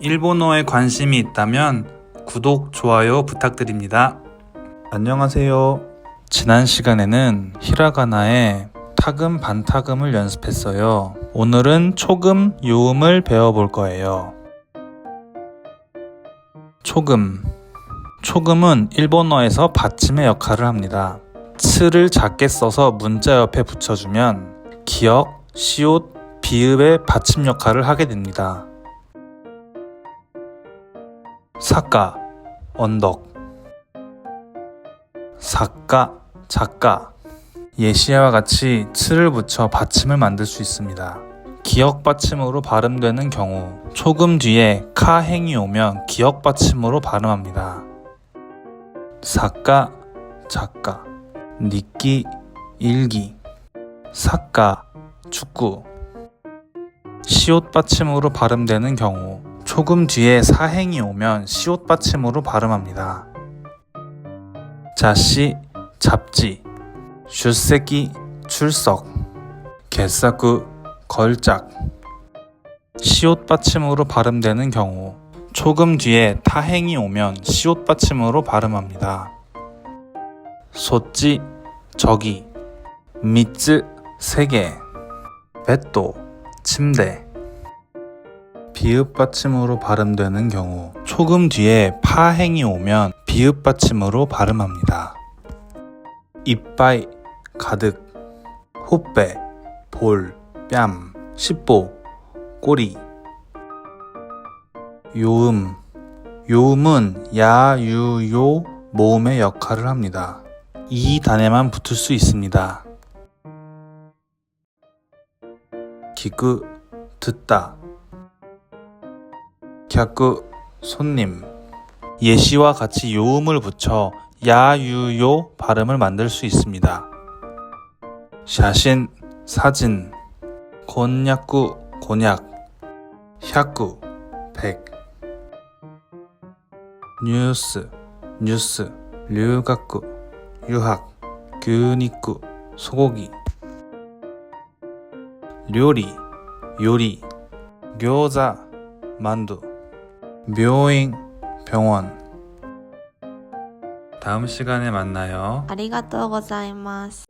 일본어에 관심이 있다면 구독, 좋아요 부탁드립니다. 안녕하세요. 지난 시간에는 히라가나의 타금 반타금을 연습했어요. 오늘은 초금, 요음을 배워볼 거예요. 초금. 초금은 일본어에서 받침의 역할을 합니다. 츠를 작게 써서 문자 옆에 붙여주면 기역, 시옷, 비읍의 받침 역할을 하게 됩니다. 사카, 언덕. 사카, 작가. 예시와 같이 츠를 붙여 받침을 만들 수 있습니다. 기역 받침으로 발음되는 경우 초금 뒤에 카 행이 오면 기역 받침으로 발음합니다. 사카, 작가. 니끼, 일기. 사카, 축구. 시옷 받침으로 발음되는 경우 초금 뒤에 사행이 오면 시옷 받침으로 발음합니다. 자시, 잡지. 슈세기, 출석. 개사구, 걸작. 시옷 받침으로 발음되는 경우 초금 뒤에 타행이 오면 시옷 받침으로 발음합니다. 소찌, 저기. 미츠, 세개. 베또, 침대. 비읍 받침으로 발음되는 경우 초금 뒤에 파행이 오면 비읍 받침으로 발음합니다. 이빠이, 가득. 호빼, 볼, 뺨, 십보, 꼬리. 요음. 요음은 야, 유, 요 모음의 역할을 합니다. 이 단에만 붙을 수 있습니다. 기그 듣다 갸그 손님. 예시와 같이 요음을 붙여 야유요 발음을 만들 수 있습니다. 샤신 사진. 곤약구 곤약. 샤구 백. 뉴스 뉴스. 류각구 유학. 규니쿠 소고기. 요리 요리. 교자 만두 묘잉 병원 다음 시간에 만나요. 아리가또 고자이마스.